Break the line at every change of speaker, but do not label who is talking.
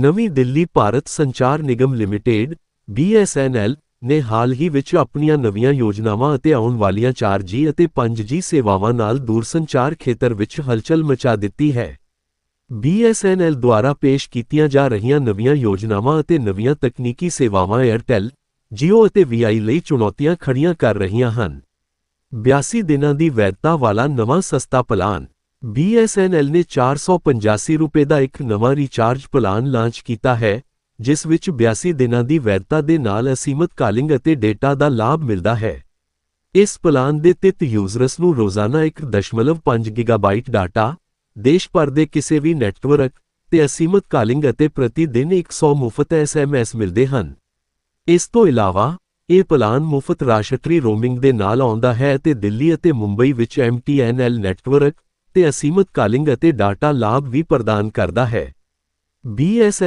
ਨਵੀਂ ਦਿੱਲੀ ਭਾਰਤ ਸੰਚਾਰ ਨਿਗਮ ਲਿਮਟਿਡ BSNL ਨੇ ਹਾਲ ਹੀ ਵਿੱਚ ਆਪਣੀਆਂ ਨਵੀਆਂ ਯੋਜਨਾਵਾਂ ਅਤੇ ਆਉਣ ਵਾਲੀਆਂ 4G ਅਤੇ 5G ਸੇਵਾਵਾਂ ਨਾਲ ਦੂਰਸੰਚਾਰ ਖੇਤਰ ਵਿੱਚ ਹਲਚਲ ਮਚਾ ਦਿੱਤੀ ਹੈ। BSNL ਦੁਆਰਾ ਪੇਸ਼ ਕੀਤੀਆਂ ਜਾ ਰਹੀਆਂ ਨਵੀਆਂ ਯੋਜਨਾਵਾਂ ਅਤੇ ਨਵੀਆਂ ਤਕਨੀਕੀ ਸੇਵਾਵਾਂ ਏਅਰਟੈਲ, Jio ਅਤੇ Vi ਲਈ ਚੁਣੌਤੀਆਂ ਖੜੀਆਂ ਕਰ ਰਹੀਆਂ ਹਨ। 82 ਦਿਨਾਂ ਦੀ ਵੈਧਤਾ ਵਾਲਾ ਨਵਾਂ ਸਸਤਾ ਪਲਾਨ BSNL ਨੇ 485 ਰੁਪਏ ਦਾ ਇੱਕ ਨਵਾਂ ਰੀਚਾਰਜ ਪਲਾਨ ਲਾਂਚ ਕੀਤਾ ਹੈ, ਜਿਸ ਵਿੱਚ 82 ਦਿਨਾਂ ਦੀ ਵੈਧਤਾ ਦੇ ਨਾਲ ਅਸੀਮਤ ਕਾਲਿੰਗ ਅਤੇ ਡੇਟਾ ਦਾ ਲਾਭ ਮਿਲਦਾ ਹੈ। ਇਸ ਪਲਾਨ ਦੇ ਤਹਿਤ ਯੂਜ਼ਰਸ ਨੂੰ ਰੋਜ਼ਾਨਾ 1.5 ਗੀਗਾਬਾਈਟ ਡਾਟਾ, ਦੇਸ਼ ਭਰ ਦੇ ਕਿਸੇ ਵੀ ਨੈਟਵਰਕ ਤੇ ਅਸੀਮਤ ਕਾਲਿੰਗ ਅਤੇ ਪ੍ਰਤੀ ਦਿਨ 100 ਮੁਫਤ SMS ਮਿਲਦੇ ਹਨ। ਇਸ ਤੋਂ ਇਲਾਵਾ, ਇਹ ਪਲਾਨ ਮੁਫਤ ਰਾਸ਼ਟਰੀ ਰੋਮਿੰਗ ਦੇ ਨਾਲ ਆਉਂਦਾ ਹੈ ਅਤੇ ਦਿੱਲੀ ਅਤੇ ਮੁੰਬਈ ਵਿੱਚ MTNL ਨੈਟਵਰਕ ਤੇ ਅਸੀਮਤ ਕਾਲਿੰਗ ਅਤੇ ਡਾਟਾ ਲਾਭ ਵੀ ਪ੍ਰਦਾਨ ਕਰਦਾ ਹੈ। BSNL